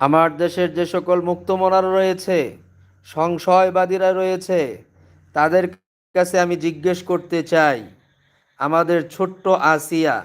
আমার দেশের যে সকল মুক্তমনারা রয়েছে, সংশয়বাদীরা রয়েছে, তাদের কাছে আমি জিজ্ঞেস করতে চাই, আমাদের ছোট্ট আসিয়া,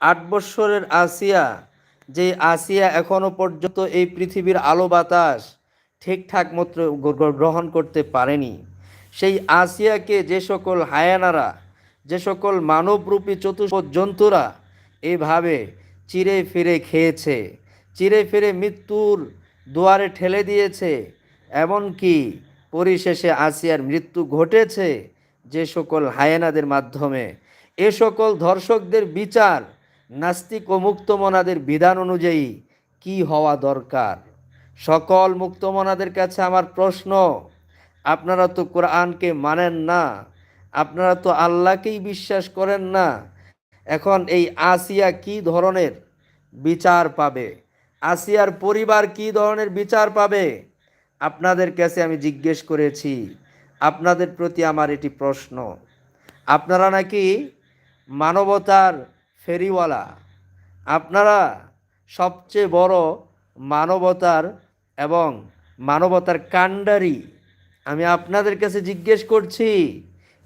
আট বৎসরের আসিয়া, যে আসিয়া এখনও পর্যন্ত এই পৃথিবীর আলো বাতাস ঠিকঠাক মতো গ্রহণ করতে পারেনি, সেই আসিয়াকে যে সকল হায়ানারা, যে সকল মানবরূপী চতুষ্প জন্তুরা এভাবে চিরে ফিরে খেয়েছে। চিরে ফিরে মৃত্যুর দুয়ারে ঠেলে দিয়েছে। এমনকি পরিশেষে আসিয়ার মৃত্যু ঘটেছে যে সকল হায়েনাদের মাধ্যমে। এ সকল ধর্ষকদের বিচার, নাস্তিক ও মুক্তমনাদের বিধান অনুযায়ী কি হওয়া দরকার? সকল মুক্তমনাদের কাছে আমার প্রশ্ন, আপনারা তো কোরআনকে মানেন না, আপনারা তো আল্লাহকেই বিশ্বাস করেন না, এখন এই আসিয়া কি ধরনের বিচার পাবে? আসিয়ার পরিবার কি ধরনের বিচার পাবে? আপনাদের কাছে আমি জিজ্ঞেস করেছি। আপনাদের প্রতি আমার এটি প্রশ্ন। আপনারা নাকি মানবতার ফেরিওয়ালা? আপনারা সবচেয়ে বড় মানবতার এবং মানবতার কাণ্ডারি? আমি আপনাদের কাছে জিজ্ঞেস করছি,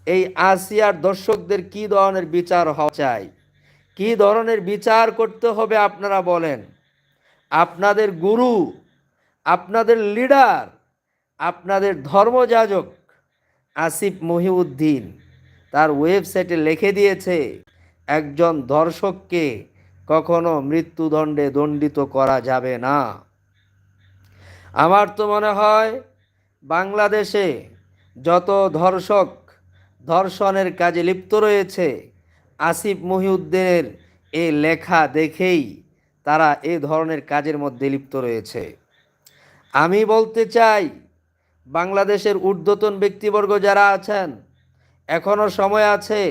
এই আসিয়ার দর্শকদের কি ধরনের বিচার হওয়া চাই? কি ধরনের বিচার করতে হবে আপনারা বলেন। আপনাদের গুরু, আপনাদের লিডার, আপনাদের ধর্মযাজক আসিফ মহিউদ্দিন তার ওয়েবসাইটে লিখে দিয়েছে, একজন দর্শককে কখনো মৃত্যুদণ্ডে দণ্ডিত করা যাবে না। আমার তো মনে হয় বাংলাদেশে যত ধর্ষক ধর্ষণের কাজে লিপ্ত রয়েছে, আসিফ মহিউদ্দিনের এ লেখা দেখেই তারা এ ধরনের কাজের মধ্যে লিপ্ত রয়েছে। আমি বলতে চাই, বাংলাদেশের ঊর্ধ্বতন ব্যক্তিবর্গ যারা আছেন এখনও সময় আছে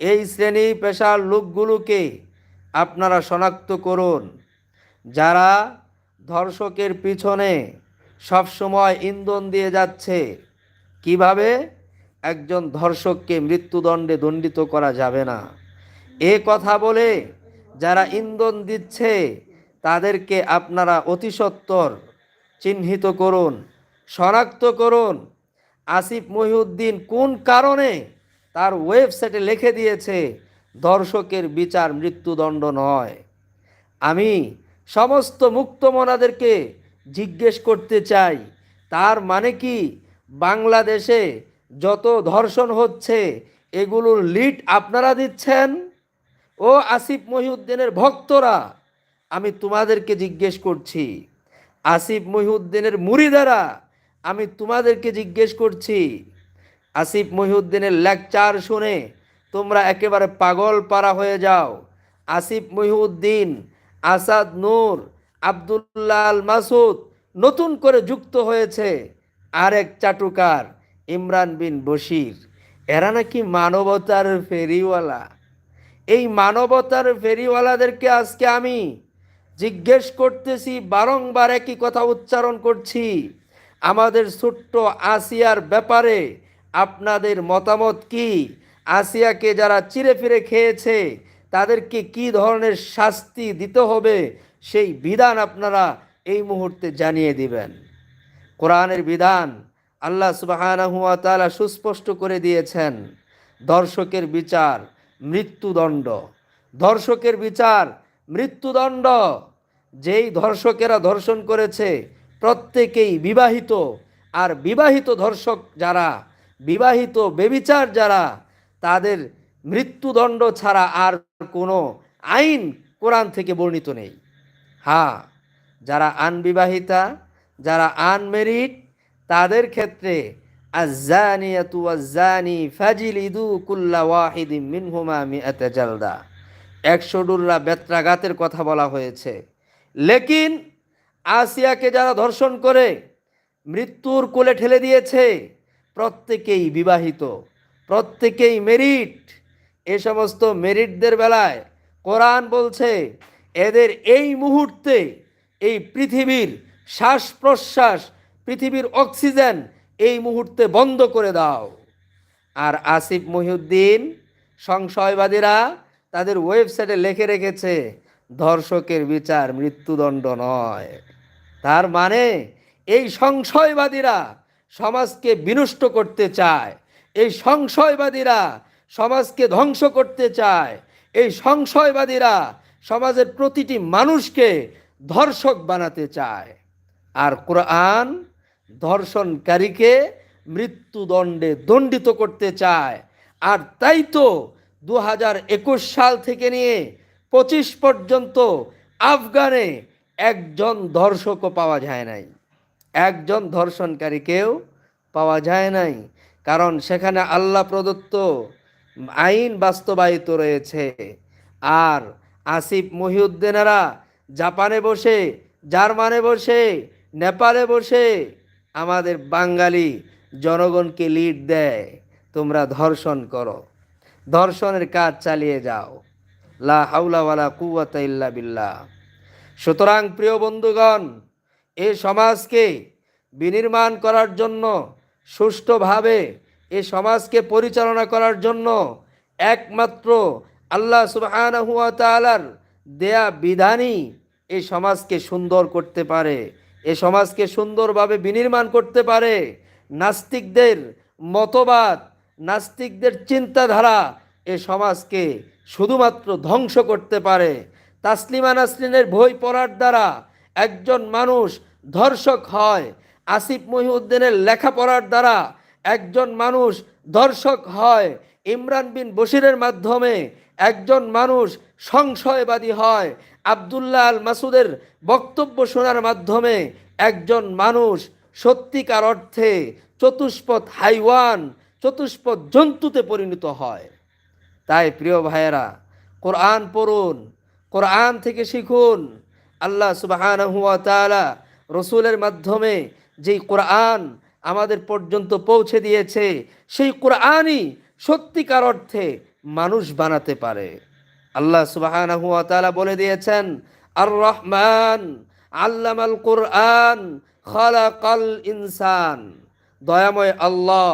এই শ্রেণি পেশার লোকগুলোকে আপনারা শনাক্ত করুন। যারা ধর্ষকের পিছনে সবসময় ইন্ধন দিয়ে যাচ্ছে, কীভাবে একজন ধর্ষককে মৃত্যুদণ্ডে দণ্ডিত করা যাবে না? এ কথা বলে যারা ইন্ধন দিচ্ছে, তাদেরকে আপনারা অতি সত্বর চিহ্নিত করুন, শনাক্ত করুন। আসিফ মহিউদ্দিন কোন কারণে তার ওয়েবসাইটে লিখে দিয়েছে, দর্শকের বিচার মৃত্যুদণ্ড নয় আমি সমস্ত মুক্তমনাদেরকে জিজ্ঞেস করতে চাই, তার মানে কি বাংলাদেশে যত ধর্ষণ হচ্ছে, এগুলোর লিড আপনারা দিচ্ছেন? ও আসিফ মহিউদ্দিনের ভক্তরা, আমি তোমাদেরকে জিজ্ঞেস করছি, আসিফ মহিউদ্দিনের মুরিদারা আমি তোমাদেরকে জিজ্ঞেস করছি, আসিফ মহিউদ্দিনের লেকচার শুনে তোমরা একেবারে পাগল পারা হয়ে যাও। আসিফ মহিউদ্দিন, আসাদ নূর আবদুল্লাহ আল মাসুদ নতুন করে যুক্ত হয়েছে আরেক চাটুকার, ইমরান বিন বশির। এরা নাকি মানবতার ফেরিওয়ালা। এই মানবতার ফেরিওয়ালাদেরকে আজকে আমি জিজ্ঞেস করতেছি, বারংবার একই কথা উচ্চারণ করছি। আমাদের ছোট্ট আসিয়ার ব্যাপারে আপনাদের মতামত কি? আসিয়াকে যারা চিরে ফিরে খেয়েছে, তাদেরকে কি ধরনের শাস্তি দিতে হবে? সেই বিধান আপনারা এই মুহূর্তে জানিয়ে দিবেন। কোরআনের বিধান আল্লাহ তাআলা সুস্পষ্ট করে দিয়েছেন। দর্শকের বিচার মৃত্যুদণ্ড। ধর্ষকের বিচার, মৃত্যুদণ্ড। যেই ধর্ষকেরা ধর্ষণ করেছে, প্রত্যেকেই বিবাহিত। আর বিবাহিত ধর্ষক যারা, বিবাহিত বেবিচার যারা, তাদের মৃত্যুদণ্ড ছাড়া আর কোনো আইন কোরআন থেকে বর্ণিত নেই। হ্যাঁ যারা আনবিবাহিতা, যারা আনমেরিড, তাদের ক্ষেত্রে আজানিয়াতু আজানি ফাজিলিদু কুল্লা ওয়াহিদিম মিনহুমা মিআতা জালদা। একশো ডুল্লা বেত্রাঘাতের কথা বলা হয়েছে। লেকিন আসিয়াকে যারা ধর্ষণ করে, মৃত্যুর কোলে ঠেলে দিয়েছে, প্রত্যেকেই বিবাহিত, প্রত্যেকেই মেরিট এ সমস্ত মেরিটদের বেলায় কোরআন বলছে, এদের এই মুহূর্তে এই পৃথিবীর শ্বাস প্রশ্বাস পৃথিবীর অক্সিজেন এই মুহূর্তে বন্ধ করে দাও। আর আসিফ মহিউদ্দিন, সংশয়বাদীরা তাদের ওয়েবসাইটে লিখে রেখেছে, ধর্ষকের বিচার মৃত্যুদণ্ড নয়। তার মানে এই সংশয়বাদীরা সমাজকে বিনষ্ট করতে চায়, এই সংশয়বাদীরা সমাজকে ধ্বংস করতে চায়, এই সংশয়বাদীরা সমাজের প্রতিটি মানুষকে ধর্ষক বানাতে চায়। আর কোরআন ধর্ষণকারীকে মৃত্যুদণ্ডে দণ্ডিত করতে চায়। আর তাই তো দু একুশ সাল থেকে নিয়ে পঁচিশ পর্যন্ত আফগানে একজন ধর্ষকও পাওয়া যায় নাই। একজন ধর্ষণকারীকেও পাওয়া যায় নাই। কারণ সেখানে আল্লাহ প্রদত্ত আইন বাস্তবায়িত রয়েছে। আর আসিফ মহিউদ্দিনেরা জাপানে বসে, জার্মানে বসে, নেপালে বসে আমাদের বাঙালি জনগণকে লিড দেয়। তোমরা ধর্ষণ করো। ধর্ষণের কাজ চালিয়ে যাও। লা হাউলা ওয়ালা কুওয়াতা ইল্লা বিল্লাহ। সুতরাং প্রিয় বন্ধুগণ, এ সমাজকে বিনির্মাণ করার জন্য, সুষ্ঠুভাবে এ সমাজকে পরিচালনা করার জন্য একমাত্র আল্লাহ তাআলার দেয়া বিধানই এই সমাজকে সুন্দর করতে পারে। এ সমাজকে সুন্দরভাবে বিনির্মাণ করতে পারে। নাস্তিকদের মতবাদ, নাস্তিকদের চিন্তাধারা এ সমাজকে শুধুমাত্র ধ্বংস করতে পারে। তাসলিমা নাসরিনের বই পড়ার দ্বারা একজন মানুষ ধর্ষক হয়। আসিফ মহিউদ্দিনের লেখাপড়ার দ্বারা একজন মানুষ ধর্ষক হয়। ইমরান বিন বশিরের মাধ্যমে একজন মানুষ সংশয়বাদী হয়। আবদুল্লাহ আল মাসুদের বক্তব্য শোনার মাধ্যমে একজন মানুষ সত্যিকার অর্থে চতুষ্পথ হাইওয়ান, চতুষ্পথ জন্তুতে পরিণত হয়। তাই প্রিয় ভাইয়েরা, কোরআন পড়ুন, কোরআন থেকে শিখুন। আল্লাহ তাআলা রসুলের মাধ্যমে যেই কোরআন আমাদের পর্যন্ত পৌঁছে দিয়েছে, সেই কোরআনই সত্যিকার অর্থে মানুষ বানাতে পারে। আল্লাহ ওয়া বলে দিয়েছেন আর রহমান আল্লামাল কোরআন খালাকাল ইনসান। দয়াময় আল্লাহ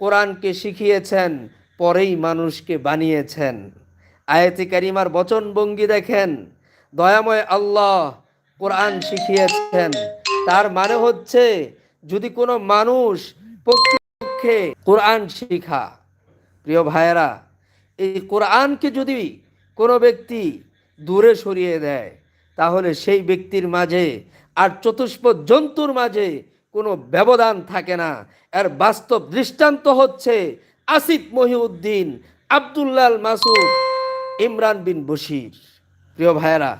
কোরআনকে শিখিয়েছেন, পরেই মানুষকে বানিয়েছেন। আয়াতি কারিমার বচন বচনভঙ্গি দেখেন, দয়াময় আল্লাহ কোরআন শিখিয়েছেন। তার মানে হচ্ছে, যদি কোনো মানুষ পক্ষে কোরআন শিখা, প্রিয় ভাইয়েরা, এই কোরআনকে যদি কোনো ব্যক্তি দূরে সরিয়ে দেয়, তাহলে সেই ব্যক্তির মাঝে আর চতুষ্প জন্তুর মাঝে কোনো ব্যবধান থাকে না। এর বাস্তব দৃষ্টান্ত হচ্ছে আসিফ মহিউদ্দিন আবদুল্লাল মাসুদ ইমরান বিন বশির। প্রিয় ভাইয়েরা,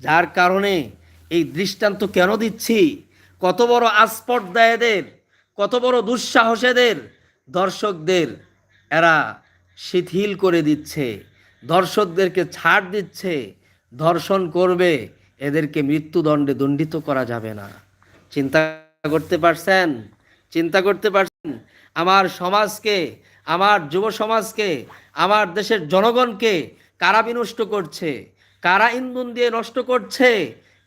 যার কারণে এই দৃষ্টান্ত কেন দিচ্ছি? কত বড় আস্পর্ধা এদের কত বড় দুঃসাহসেদের দর্শকদের এরা শিথিল করে দিচ্ছে। দর্শকদেরকে ছাড় দিচ্ছে, ধর্ষণ করবে, এদেরকে মৃত্যুদণ্ডে দণ্ডিত করা যাবে না। চিন্তা করতে পারছেন? চিন্তা করতে পারছেন? আমার সমাজকে, আমার যুব সমাজকে, আমার দেশের জনগণকে কারা বিনষ্ট করছে? কারা ইন্ধন দিয়ে নষ্ট করছে?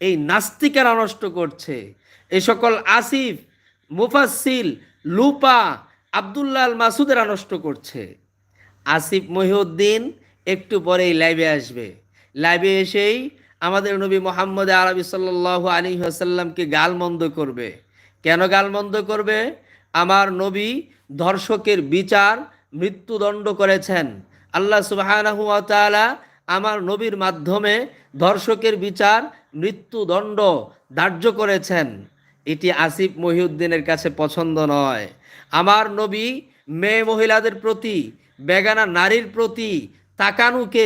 এই নাস্তিকেরা নষ্ট করছে। এই সকল আসিফ মুফাসিল লুপা আবদুল্লাহ আল মাসুদেরা নষ্ট করছে। আসিফ মহিউদ্দিন একটু পরেই লাইভে আসবে। লাইভে এসেই আমাদের নবী মোহাম্মদ আরবি সাল্লাহ আলী আসাল্লামকে গালমন্দ করবে। কেন গালমন্দ করবে? আমার নবী ধর্ষকের বিচার মৃত্যুদণ্ড করেছেন। আল্লাহ ওয়া আমার নবীর মাধ্যমে ধর্ষকের বিচার মৃত্যুদণ্ড ধার্য করেছেন। এটি আসিফ মহিউদ্দিনের কাছে পছন্দ নয়। আমার নবী মেয়ে মহিলাদের প্রতি, বেগানা নারীর প্রতি তাকানুকে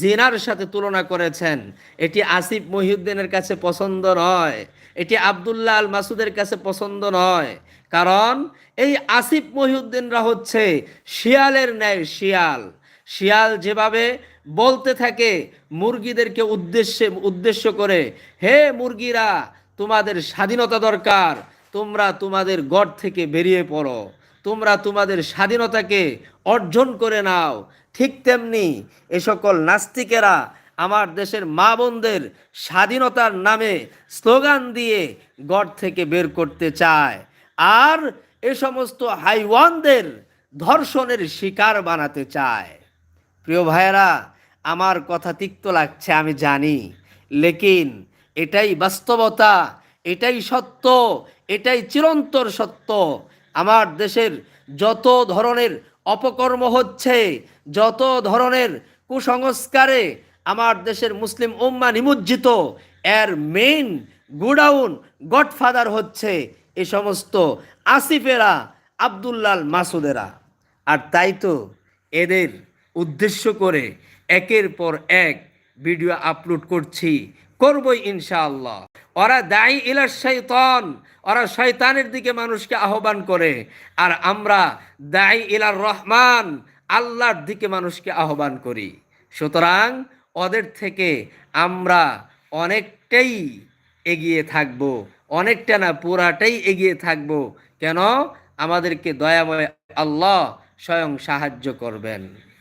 জিনার সাথে তুলনা করেছেন। এটি আসিফ মহিউদ্দিনের কাছে পছন্দ নয়। এটি আবদুল্লাহ আল মাসুদের কাছে পছন্দ নয়। কারণ এই আসিফ মহিউদ্দিনরা হচ্ছে শিয়ালের ন্যায় শিয়াল। শিয়াল যেভাবে বলতে থাকে, মুরগিদেরকে উদ্দেশ্যে, উদ্দেশ্য করে, হে মুরগিরা, তোমাদের স্বাধীনতা দরকার, তোমরা তোমাদের গড় থেকে বেরিয়ে পড়ো। তোমরা তোমাদের স্বাধীনতাকে অর্জন করে নাও। ঠিক তেমনি এ সকল নাস্তিকেরা আমার দেশের মা বোনদের স্বাধীনতার নামে স্লোগান দিয়ে গড় থেকে বের করতে চায়। আর এ সমস্ত হাইওয়ানদের ধর্ষণের শিকার বানাতে চায়। প্রিয় ভাইয়েরা, আমার কথা তিক্ত লাগছে, আমি জানি। লেকিন এটাই বাস্তবতা, এটাই সত্য, এটাই চিরন্তর সত্য। আমার দেশের যত ধরনের অপকর্ম হচ্ছে। যত ধরনের কুসংস্কারে আমার দেশের মুসলিম উম্মা নিমজ্জিত, এর মেইন গুডাউন গডফাদার হচ্ছে এই সমস্ত আসিফেরা, আবদুল্লাল মাসুদেরা। আর তাই তো এদের উদ্দেশ্য করে একের পর এক ভিডিও আপলোড করছি। করবই ইনশাআল্লাহ। ওরা দায়ী ইলার শৈতান ওরা শয়তানের দিকে মানুষকে আহ্বান করে। আর আমরা দায়ী ইলার রহমান, আল্লাহর দিকে মানুষকে আহ্বান করি। সুতরাং ওদের থেকে আমরা অনেকটাই এগিয়ে থাকব। অনেকটা না, পুরাটাই এগিয়ে থাকব। কেন? আমাদেরকে দয়াময় আল্লাহ স্বয়ং সাহায্য করবেন।